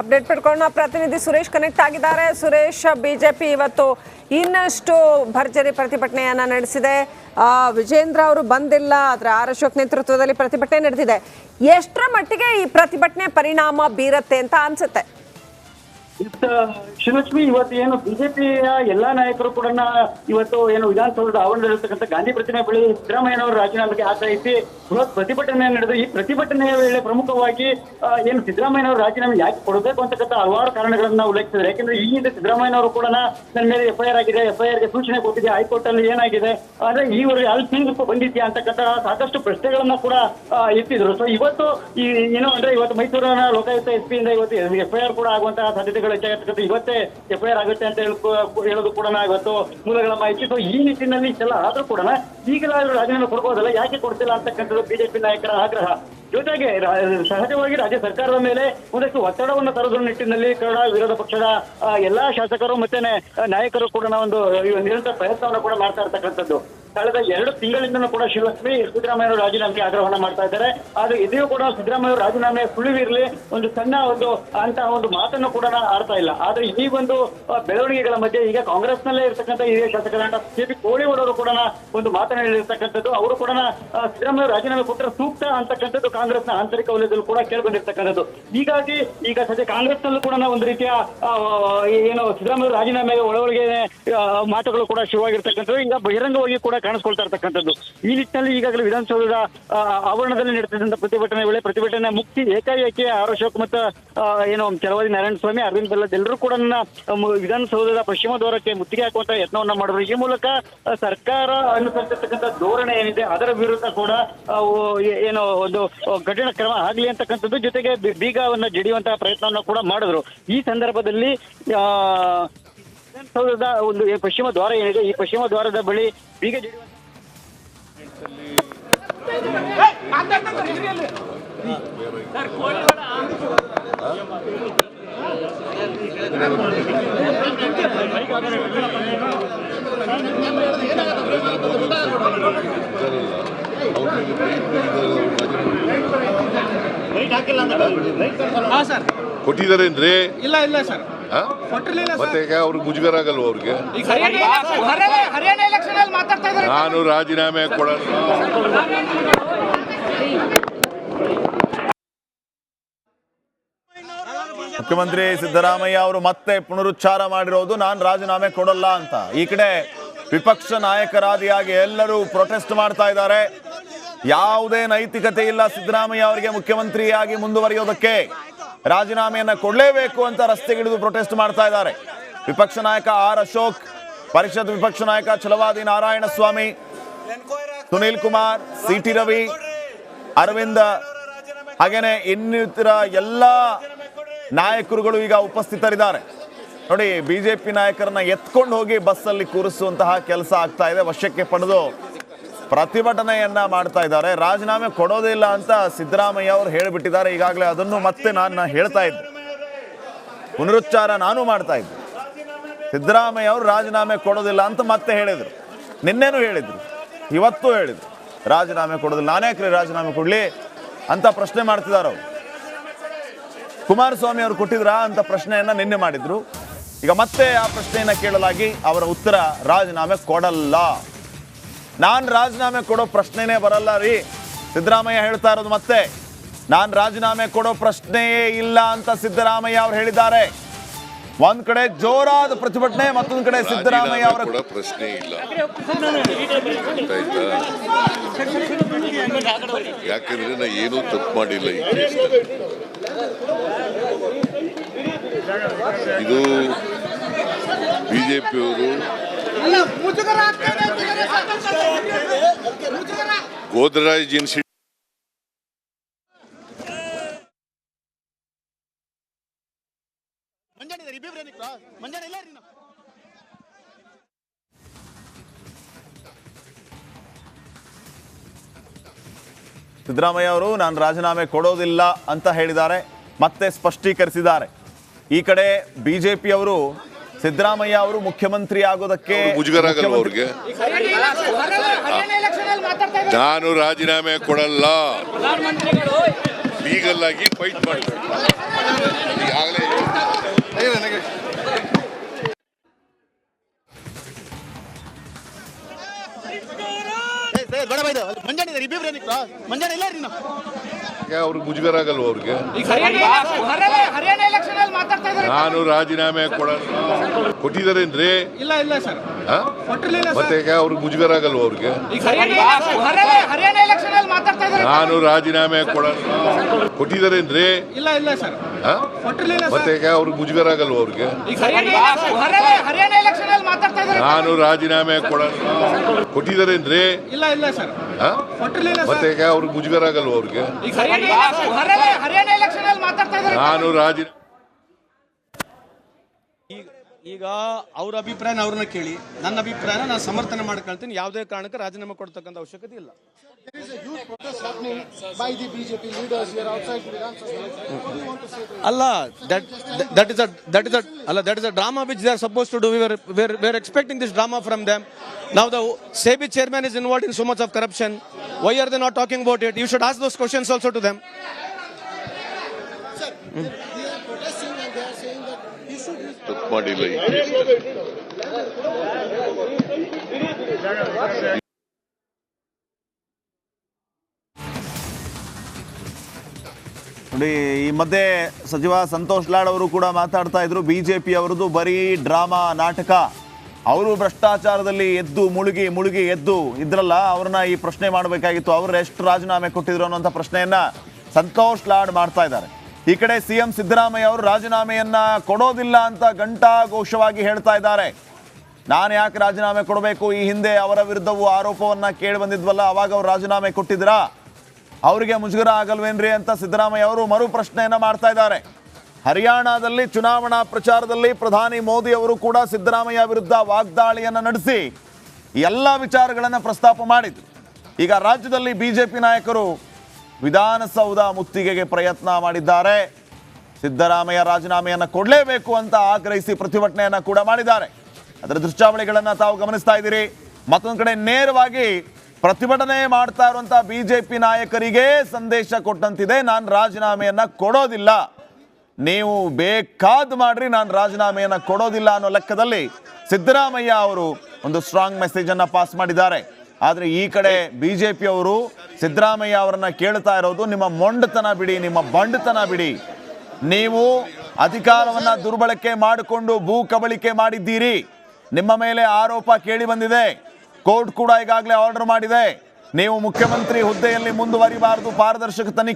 Update ಪಡ್ಕೊಳ್ಳೋಣ. ಪ್ರತಿನಿಧಿ Suresh connect ಆಗಿದ್ದಾರೆ. Suresh, BJP ಇವತ್ತು ಇನ್ನಷ್ಟು ಭರ್ಜರಿ ಪ್ರತಿಭಟನೆಯನ್ನ ನಡೆಸಿದೆ. ವಿಜೇಂದ್ರ ಅವರು ಬಂದಿಲ್ಲ, ಆದ್ರೆ ಆರ್ ಅಶೋಕ್ ನೇತೃತ್ವದಲ್ಲಿ ಪ್ರತಿಭಟನೆ ನಡೆದಿದೆ ಎಷ್ಟರ ಮಟ್ಟಿಗೆ ಈ ಪ್ರತಿಭಟನೆ ಪರಿಣಾಮ ಬೀರತ್ತೆ ಅಂತ ಅನ್ಸುತ್ತೆ? ಶ್ರೀಲಕ್ಷ್ಮಿ ಇವತ್ತು ಏನು ಬಿಜೆಪಿಯ ಎಲ್ಲಾ ನಾಯಕರು ಕೂಡ ಇವತ್ತು ಏನು ವಿಧಾನಸೌಧದ ಆವರಣದಲ್ಲಿರ್ತಕ್ಕಂಥ ಗಾಂಧಿ ಪ್ರತಿಮೆ ಬಳಿ ಸಿದ್ದರಾಮಯ್ಯನವರು ರಾಜೀನಾಮೆಗೆ ಆಗ್ರಹಿಸಿ ಬೃಹತ್ ಪ್ರತಿಭಟನೆ ನಡೆದು ಈ ಪ್ರತಿಭಟನೆಯ ವೇಳೆ ಪ್ರಮುಖವಾಗಿ ಏನು ಸಿದ್ದರಾಮಯ್ಯನವರು ರಾಜೀನಾಮೆ ಯಾಕೆ ಕೊಡಬೇಕು ಅಂತಕ್ಕಂಥ ಹಲವಾರು ಕಾರಣಗಳನ್ನ ಉಲ್ಲೇಖಿಸಿದ್ರೆ ಯಾಕಂದ್ರೆ ಈ ಹಿಂದೆ ಸಿದ್ದರಾಮಯ್ಯನವರು ಕೂಡ ನನ್ನ ಮೇಲೆ ಎಫ್ಐಆರ್ ಆಗಿದೆ, ಎಫ್ಐಆರ್ಗೆ ಸೂಚನೆ ಕೊಟ್ಟಿದೆ ಹೈಕೋರ್ಟ್ ಅಲ್ಲಿ ಏನಾಗಿದೆ, ಆದ್ರೆ ಈವರೆಗೆ ಅಲ್ಲಿ ಹಿಂದಕ್ಕೂ ಬಂದಿದ್ಯಾ ಅಂತಕ್ಕಂಥ ಸಾಕಷ್ಟು ಪ್ರಶ್ನೆಗಳನ್ನ ಕೂಡ ಎತ್ತಿದ್ರು ಸೊ ಇವತ್ತು ಈ, ಏನು ಅಂದ್ರೆ ಇವತ್ತು ಮೈಸೂರಿನ ಲೋಕಾಯುಕ್ತ ಎಸ್ ಇಂದ ಇವತ್ತು ಎಫ್ಐಆರ್ ಕೂಡ ಆಗುವಂತಹ ಸಾಧ್ಯತೆಗಳು ಹೆಚ್ಚಾಗಿರ್ತಕ್ಕಂಥ ಇವತ್ತೇ ಎಫ್ಐಆರ್ ಆಗುತ್ತೆ ಅಂತ ಹೇಳೋದು ಕೂಡ ಇವತ್ತು ಮೂಲಗಳ ಮಾಹಿತಿ. ಸೊ ಈ ನಿಟ್ಟಿನಲ್ಲಿ ಇಷ್ಟೆಲ್ಲ ಆದ್ರೂ ಕೂಡ ಈಗಲಾದ್ರೂ ರಾಜೀನಾಮೆ ಕೊಡ್ಬೋದಲ್ಲ? ಯಾಕೆ ಕೊಡ್ತಿಲ್ಲ ಅಂತಕ್ಕಂಥದ್ದು ಬಿಜೆಪಿ ನಾಯಕರ ಆಗ್ರಹ? ಜೊತೆಗೆ ಸಹಜವಾಗಿ ರಾಜ್ಯ ಸರ್ಕಾರದ ಮೇಲೆ ಒಂದಷ್ಟು ಒತ್ತಡವನ್ನು ತರುವ ನಿಟ್ಟಿನಲ್ಲಿ ಕನ್ನಡ ವಿರೋಧ ಪಕ್ಷದ ಎಲ್ಲಾ ಶಾಸಕರು ಮತ್ತೆ ನಾಯಕರು ಕೂಡ ಒಂದು ನಿರಂತರ ಪ್ರಯತ್ನವನ್ನು ಕೂಡ ಮಾಡ್ತಾ ಇರ್ತಕ್ಕಂಥದ್ದು. ಕಳೆದ ಎರಡು ತಿಂಗಳಿಂದಲೂ ಕೂಡ ಶಿವಲಕ್ಷ್ಮಿ ಸಿದ್ದರಾಮಯ್ಯ ರಾಜೀನಾಮೆಗೆ ಆಗ್ರಹವನ್ನ ಮಾಡ್ತಾ ಇದ್ದಾರೆ. ಆದ್ರೆ ಇದೆಯೂ ಕೂಡ ಸಿದ್ದರಾಮಯ್ಯ ರಾಜೀನಾಮೆ ಸುಳಿವಿರಲಿ ಒಂದು ಸಣ್ಣ ಒಂದು ಅಂತಹ ಒಂದು ಮಾತನ್ನು ಕೂಡ ಆಡ್ತಾ ಇಲ್ಲ. ಆದ್ರೆ ಈ ಒಂದು ಬೆಳವಣಿಗೆಗಳ ಮಧ್ಯೆ ಈಗ ಕಾಂಗ್ರೆಸ್ನಲ್ಲೇ ಇರ್ತಕ್ಕಂಥ ಹಿರಿಯ ಶಾಸಕರಾದ ಕೆ ಪಿ ಕೋಳಿವಾಡವರು ಕೂಡ ಒಂದು ಮಾತನ್ನ ಹೇಳಿರ್ತಕ್ಕಂಥದ್ದು. ಅವರು ಕೂಡ ಸಿದ್ದರಾಮಯ್ಯ ರಾಜೀನಾಮೆ ಕೊಟ್ಟರೆ ಸೂಕ್ತ ಅಂತಕ್ಕಂಥದ್ದು ಕಾಂಗ್ರೆಸ್ನ ಆಂತರಿಕ ವಲಯದಲ್ಲೂ ಕೂಡ ಕೇಳ್ಬಂದಿರ್ತಕ್ಕಂಥದ್ದು. ಹೀಗಾಗಿ ಈಗ ಸದ್ಯ ಕಾಂಗ್ರೆಸ್ನಲ್ಲೂ ಕೂಡ ಒಂದು ರೀತಿಯ ಏನು ಸಿದ್ದರಾಮಯ್ಯ ರಾಜೀನಾಮೆಗೆ ಒಳಗೊಳಗೆ ಆ, ಮಾತುಗಳು ಕೂಡ ಶುರುವಾಗಿರ್ತಕ್ಕಂಥದ್ದು ಈಗ ಬಹಿರಂಗವಾಗಿ ಕೂಡ ಕಾಣಿಸ್ಕೊಳ್ತಾ ಇರ್ತಕ್ಕಂಥದ್ದು. ಈ ನಿಟ್ಟಿನಲ್ಲಿ ಈಗಾಗಲೇ ವಿಧಾನಸೌಧದ ಆವರಣದಲ್ಲಿ ನಡೆಸಿದಂತ ಪ್ರತಿಭಟನೆ ವೇಳೆ ಪ್ರತಿಭಟನೆ ಮುಕ್ತಿ ಏಕಾಏಕಿ ಆರ್ ಅಶೋಕ್ ಮತ್ತು ಏನು ಚಲವಾದಿ ನಾರಾಯಣ ಸ್ವಾಮಿ ಅರವಿಂದ್ ಬೆಲ್ಲದ್ ಎಲ್ಲರೂ ಕೂಡ ನನ್ನ, ವಿಧಾನಸೌಧದ ಪಶ್ಚಿಮ ದ್ವಾರಕ್ಕೆ ಮುತ್ತಿಗೆ ಹಾಕುವಂತ ಯತ್ನವನ್ನ ಮಾಡಿದ್ರು. ಈ ಮೂಲಕ ಸರ್ಕಾರ ಅನುಸರಿಸಿರ್ತಕ್ಕಂಥ ಧೋರಣೆ ಏನಿದೆ ಅದರ ವಿರುದ್ಧ ಕೂಡ ಏನು ಒಂದು ಕಠಿಣ ಕ್ರಮ ಆಗ್ಲಿ ಅಂತಕ್ಕಂಥದ್ದು ಜೊತೆಗೆ ಬೀಗವನ್ನ ಜಡಿಯುವಂತಹ ಪ್ರಯತ್ನವನ್ನ ಕೂಡ ಮಾಡಿದ್ರು. ಈ ಸಂದರ್ಭದಲ್ಲಿ ವಿಧಾನಸೌಧದ ಒಂದು ಪಶ್ಚಿಮ ದ್ವಾರ ಏನಿದೆ ಈ ಪಶ್ಚಿಮ ದ್ವಾರದ ಬಳಿ ಬೀಗ ಕೊಟ್ಟಿದ್ದಾರೆ ಅಂದ್ರೆ ಇಲ್ಲ ಇಲ್ಲ ಸರ್. ಮತ್ತೆ ಅವ್ರಿಗೆ ಮುಜುಗರ ಆಗಲ್ವ ಅವ್ರಿಗೆ? ಹರಿಯಾಣ ಹರಿಯಾಣ ಅಲ್ಲಿ ಮಾತಾಡ್ತಾ ಇದ್ದಾರೆ. ನಾನು ರಾಜೀನಾಮೆ ಕೊಡಲ್ಲ. ಮುಖ್ಯಮಂತ್ರಿ ಸಿದ್ದರಾಮಯ್ಯ ಅವರು ಮತ್ತೆ ಪುನರುಚ್ಚಾರ ಮಾಡಿರೋದು ನಾನು ರಾಜೀನಾಮೆ ಕೊಡಲ್ಲ ಅಂತ. ಈ ಕಡೆ ವಿಪಕ್ಷ ನಾಯಕರಾದಿಯಾಗಿ ಎಲ್ಲರೂ ಪ್ರೊಟೆಸ್ಟ್ ಮಾಡ್ತಾ ಇದ್ದಾರೆ. ಯಾವುದೇ ನೈತಿಕತೆ ಇಲ್ಲ ಸಿದ್ದರಾಮಯ್ಯ ಅವರಿಗೆ ಮುಖ್ಯಮಂತ್ರಿಯಾಗಿ ಮುಂದುವರಿಯೋದಕ್ಕೆ. ರಾಜೀನಾಮೆಯನ್ನ ಕೊಡಲೇಬೇಕು ಅಂತ ರಸ್ತೆಗಿಳಿದು ಪ್ರೊಟೆಸ್ಟ್ ಮಾಡ್ತಾ ಇದ್ದಾರೆ. ವಿಪಕ್ಷ ನಾಯಕ ಆರ್ ಅಶೋಕ್, ಪರಿಷತ್ ವಿಪಕ್ಷ ನಾಯಕ ಛಲವಾದಿ ನಾರಾಯಣ ಸ್ವಾಮಿ ಸುನೀಲ್ ಕುಮಾರ್ ಸಿ ಟಿ ರವಿ, ಅರವಿಂದ. ಹಾಗೇನೆ ಇನ್ನಿತರ ಎಲ್ಲ ನಾಯಕರುಗಳು ಈಗ ಉಪಸ್ಥಿತರಿದ್ದಾರೆ. ನೋಡಿ ಬಿಜೆಪಿ ನಾಯಕರನ್ನ ಎತ್ಕೊಂಡು ಹೋಗಿ ಬಸ್ಸಲ್ಲಿ ಕೂರಿಸುವಂತಹ ಕೆಲಸ ಆಗ್ತಾ ಇದೆ. ವಶಕ್ಕೆ ಪಡೆದು ಪ್ರತಿಭಟನೆಯನ್ನ ಮಾಡ್ತಾ ಇದ್ದಾರೆ. ರಾಜೀನಾಮೆ ಕೊಡೋದಿಲ್ಲ ಅಂತ ಸಿದ್ದರಾಮಯ್ಯ ಅವರು ಹೇಳಿಬಿಟ್ಟಿದ್ದಾರೆ. ಈಗಾಗಲೇ ಅದನ್ನು ಮತ್ತೆ ನಾನು ಹೇಳ್ತಾ ಇದ್ದೆ. ಪುನರುಚ್ಚಾರ ನಾನು ಮಾಡ್ತಾ ಇದ್ದೆ. ಸಿದ್ದರಾಮಯ್ಯ ಅವರು ರಾಜೀನಾಮೆ ಕೊಡೋದಿಲ್ಲ ಅಂತ ಮತ್ತೆ ಹೇಳಿದರು. ನಿನ್ನೆನೂ ಹೇಳಿದರು. ಇವತ್ತು ಹೇಳಿದರು. ರಾಜೀನಾಮೆ ಕೊಡೋದಿಲ್ಲ. ನಾನೇ ಯಾಕ್ರಿ ರಾಜೀನಾಮೆ ಕೊಡಲಿ ಅಂತ ಪ್ರಶ್ನೆ ಮಾಡ್ತಿದ್ದಾರೆ ಅವರು. ಕುಮಾರಸ್ವಾಮಿ ಅವರು ಕೊಟ್ಟಿದ್ರಾ ಅಂತ ಪ್ರಶ್ನೆಯನ್ನು ನಿನ್ನೆ ಮಾಡಿದರು. ಈಗ ಮತ್ತೆ ಆ ಪ್ರಶ್ನೆಯನ್ನು ಕೇಳಲಾಗಿ ಅವರ ಉತ್ತರ ರಾಜೀನಾಮೆ ಕೊಡಲ್ಲ. ನಾನು ರಾಜೀನಾಮೆ ಕೊಡೋ ಪ್ರಶ್ನೆನೇ ಬರಲ್ಲ ರೀ. ಸಿದ್ದರಾಮಯ್ಯ ಹೇಳ್ತಾ ಇರೋದು ಮತ್ತೆ. ನಾನು ರಾಜೀನಾಮೆ ಕೊಡೋ ಪ್ರಶ್ನೆಯೇ ಇಲ್ಲ ಅಂತ ಸಿದ್ದರಾಮಯ್ಯ ಅವರು ಹೇಳಿದ್ದಾರೆ. ಒಂದ್ ಕಡೆ ಜೋರಾದ ಪ್ರತಿಭಟನೆ ಮತ್ತೊಂದು ಕಡೆ ಸಿದ್ದರಾಮಯ್ಯ ಅವರ ರಾಜೀನಾಮೆ ಕೊಡೋ ಪ್ರಶ್ನೆ ಇಲ್ಲ. ಯಾಕಂದ್ರೆ ನಾ ಏನೂ ತಪ್ಪು ಮಾಡಿಲ್ಲ ಈ ಕೇಸ್ನಲ್ಲಿ. ಇದು ಬಿಜೆಪಿಯವರು ಗೋದ್ರಾಜ್ ಇನ್ಸಿಡೆಂಟ್ ಸಿದ್ದರಾಮಯ್ಯ ಅವರು ನಾನು ರಾಜೀನಾಮೆ ಕೊಡೋದಿಲ್ಲ ಅಂತ ಹೇಳಿದ್ದಾರೆ ಮತ್ತೆ ಸ್ಪಷ್ಟೀಕರಿಸಿದ್ದಾರೆ. ಈ ಕಡೆ ಬಿಜೆಪಿಯವರು ಸಿದ್ದರಾಮಯ್ಯ ಅವರು ಮುಖ್ಯಮಂತ್ರಿ ಆಗೋದಕ್ಕೆ ಅವ್ರಿಗೆ. ನಾನು ರಾಜೀನಾಮೆ ಕೊಡಲ್ಲ. ಲೀಗಲ್ ಆಗಿ ಫೈಟ್ ಮಾಡ್ತಾರೆ ಈಗಾಗಲೇ ಬೇಡ ಬೈದು. ಮಂಜಾನ ಇದ್ದಾರೆ ಇಬ್ಬಿಬ್ರು ಮಂಜಾನ ಇಲ್ಲ ರೀ ನಾವು ಅವ್ರಿಗೆ? ಮುಜುಗರ ಆಗಲ್ವಾ ಅವ್ರಿಗೆ ನಾನು ರಾಜೀನಾಮೆ ಕೊಡ ಕೊಟ್ಟಿದ್ದಾರೆ ಅಂದ್ರೆ? ಇಲ್ಲ ಇಲ್ಲ ಸರ್. ಆ? ಮತ್ತೆ ಯಾಕೆ ಅವ್ರಿಗೆ? ಮುಜುಗರ ಆಗಲ್ವ ಅವ್ರಿಗೆ ಹರಿಯಾಣ ರಾಜೀನಾಮೆ ಮಾತಾಡ್ತಾ ಇದ್ದಾರೆ. ನಾನು ರಾಜೀನಾಮೆ ಸರ್. ಮತ್ತೆ ಅವ್ರಿಗೆ? ಮುಜುಗರ ಆಗಲ್ವ ಅವ್ರಿಗೆ ನಾನು ರಾಜೀನಾಮೆ ಕೊಡ ಕೊಟ್ಟಿದ್ದಾರೆ ಅಂದ್ರೆ? ಮತ್ತೆ ಅವ್ರಿಗೆ? ಮುಜುಗರ ಆಗಲ್ವ ಅವ್ರಿಗೆ ನಾನು ರಾಜಿ ಈಗ ಅವ್ರ ಅಭಿಪ್ರಾಯನ ಅವ್ರನ್ನ ಕೇಳಿ. ನನ್ನ ಅಭಿಪ್ರಾಯನ ನಾನು ಸಮರ್ಥನೆ ಮಾಡ್ಕೊಳ್ತೀನಿ ಯಾವುದೇ ಕಾರಣಕ್ಕೆ ರಾಜೀನಾಮೆ ಕೊಡ್ತಕ್ಕಂಥ ಅವಶ್ಯಕತೆ ಇಲ್ಲ? ಅಲ್ಲ that that is a that is ಅಲ್ಲ that is a drama which they are suppose to do we were are expecting this drama from them ನಾವು the SEBI chairman is involved in so much of corruption why are they not talking about it you should ask those questions also to them ತಪ್ಪು ಮಾಡಿಲ್ಲ. ನೋಡಿ, ಈ ಮಧ್ಯೆ ಸಚಿವ ಸಂತೋಷ್ ಲಾಡ್ ಅವರು ಕೂಡ ಮಾತಾಡ್ತಾ ಇದ್ರು. ಬಿಜೆಪಿ ಅವರದು ಬರೀ ಡ್ರಾಮಾ, ನಾಟಕ. ಅವರು ಭ್ರಷ್ಟಾಚಾರದಲ್ಲಿ ಎದ್ದು, ಮುಳುಗಿ ಮುಳುಗಿ ಎದ್ದು ಇದ್ರಲ್ಲ, ಅವ್ರನ್ನ ಈ ಪ್ರಶ್ನೆ ಮಾಡಬೇಕಾಗಿತ್ತು. ಅವ್ರು ಎಷ್ಟು ರಾಜೀನಾಮೆ ಕೊಟ್ಟಿದ್ರು ಅನ್ನೋಂಥ ಪ್ರಶ್ನೆಯನ್ನ ಸಂತೋಷ್ ಲಾಡ್ ಮಾಡ್ತಾ ಇದ್ದಾರೆ. ಈ ಕಡೆ ಸಿಎಂ ಸಿದ್ದರಾಮಯ್ಯ ಅವರು ರಾಜೀನಾಮೆಯನ್ನ ಕೊಡೋದಿಲ್ಲ ಅಂತ ಘಂಟಾಘೋಷವಾಗಿ ಹೇಳ್ತಾ ಇದ್ದಾರೆ. ನಾನು ಯಾಕೆ ರಾಜೀನಾಮೆ ಕೊಡಬೇಕು? ಈ ಹಿಂದೆ ಅವರ ವಿರುದ್ಧವೂ ಆರೋಪವನ್ನ ಕೇಳಿ ಬಂದಿದ್ವಲ್ಲ, ಅವಾಗ ಅವ್ರು ರಾಜೀನಾಮೆ ಕೊಟ್ಟಿದ್ರಾ ಅವರಿಗೆ ಮುಜುಗರ ಆಗಲ್ವೇನ್ರಿ ಅಂತ ಸಿದ್ದರಾಮಯ್ಯ ಅವರು ಮರು ಪ್ರಶ್ನೆಯನ್ನ ಮಾಡ್ತಾ ಇದ್ದಾರೆ. ಹರಿಯಾಣದಲ್ಲಿ ಚುನಾವಣಾ ಪ್ರಚಾರದಲ್ಲಿ ಪ್ರಧಾನಿ ಮೋದಿ ಅವರು ಕೂಡ ಸಿದ್ದರಾಮಯ್ಯ ವಿರುದ್ಧ ವಾಗ್ದಾಳಿಯನ್ನ ನಡೆಸಿ ಎಲ್ಲ ವಿಚಾರಗಳನ್ನ ಪ್ರಸ್ತಾಪ ಮಾಡಿದ್ರು. ಈಗ ರಾಜ್ಯದಲ್ಲಿ ಬಿಜೆಪಿ ನಾಯಕರು ವಿಧಾನಸೌಧ ಮುತ್ತಿಗೆಗೆ ಪ್ರಯತ್ನ ಮಾಡಿದ್ದಾರೆ. ಸಿದ್ದರಾಮಯ್ಯ ರಾಜೀನಾಮೆಯನ್ನು ಕೊಡಲೇಬೇಕು ಅಂತ ಆಗ್ರಹಿಸಿ ಪ್ರತಿಭಟನೆಯನ್ನು ಕೂಡ ಮಾಡಿದ್ದಾರೆ. ಅದರ ದೃಶ್ಯಾವಳಿಗಳನ್ನು ತಾವು ಗಮನಿಸ್ತಾ ಇದ್ದೀರಿ. ಮತ್ತೊಂದು ಕಡೆ ನೇರವಾಗಿ ಪ್ರತಿಭಟನೆ ಮಾಡ್ತಾ ಇರುವಂತ ಬಿಜೆಪಿ ನಾಯಕರಿಗೆ ಸಂದೇಶ ಕೊಟ್ಟಂತಿದೆ. ನಾನು ರಾಜೀನಾಮೆಯನ್ನು ಕೊಡೋದಿಲ್ಲ. ನೀವು ಬೇಕಾದ ಮಾಡ್ರಿ, ನಾನು ರಾಜೀನಾಮೆಯನ್ನು ಕೊಡೋದಿಲ್ಲ ಅನ್ನೋ ಲೆಕ್ಕದಲ್ಲಿ ಸಿದ್ದರಾಮಯ್ಯ ಅವರು ಒಂದು ಸ್ಟ್ರಾಂಗ್ ಮೆಸೇಜ್ ಅನ್ನ ಪಾಸ್ ಮಾಡಿದ್ದಾರೆ. ಆದ್ರೆ ಈ ಕಡೆ ಬಿ ಜೆ ಪಿಯವರು ಸಿದ್ದರಾಮಯ್ಯ ಅವರನ್ನ ಕೇಳ್ತಾ ಇರೋದು, ನಿಮ್ಮ ಮೊಂಡತನ ಬಿಡಿ, ನಿಮ್ಮ ಬಂಡತನ ಬಿಡಿ. ನೀವು ಅಧಿಕಾರವನ್ನ ದುರ್ಬಳಕೆ ಮಾಡಿಕೊಂಡು ಭೂ ಕಬಳಿಕೆ ಮಾಡಿದ್ದೀರಿ. ನಿಮ್ಮ ಮೇಲೆ ಆರೋಪ ಕೇಳಿ ಬಂದಿದೆ. ಕೋರ್ಟ್ ಕೂಡ ಈಗಾಗಲೇ ಆರ್ಡರ್ ಮಾಡಿದೆ. ನೀವು ಮುಖ್ಯಮಂತ್ರಿ ಹುದ್ದೆಯಲ್ಲಿ ಮುಂದುವರಿಬಾರದು, ಪಾರದರ್ಶಕ ತನಿಖೆ